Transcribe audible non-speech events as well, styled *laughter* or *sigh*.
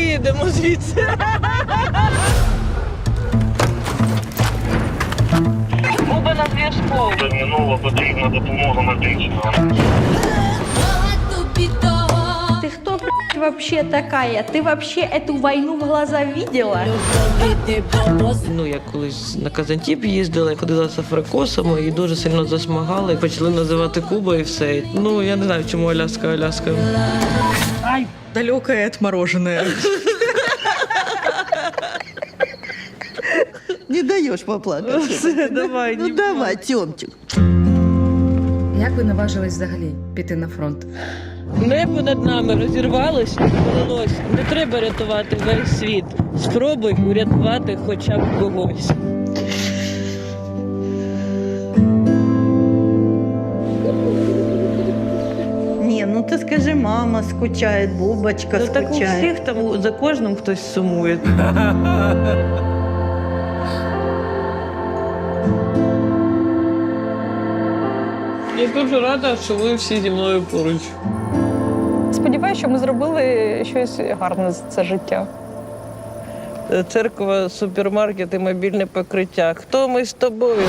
виїдемо звідси. Оба на зв'язку. Терміново потрібна допомога медична. Ты кто, блядь, вообще такая? Ты вообще эту войну в глаза видела? Ну, я колись на Казантіп їздила, ходила з африкосами і дуже сильно засмагали. Почали називати Куба і все. Ну, я не знаю, чому Аляска Аляска. Далекое отмороженное. Не даешь поплакать. *laughs* Все, давай, Ну не давай, Тёмчик. Як ви наважились взагалі піти на фронт? Небо над нами розірвалось і полилось. Не треба рятувати весь світ. Спробуй урятувати хоча б когось. Ну ты скажи, мама скучает, Бубочка Ну, так у всіх там за кожним хтось сумує. Я дуже рада, що ви всі зі мною поруч. Сподіваюся, що ми зробили щось гарне за це життя. Церква, супермаркет і мобільне покриття. Хто ми з тобою?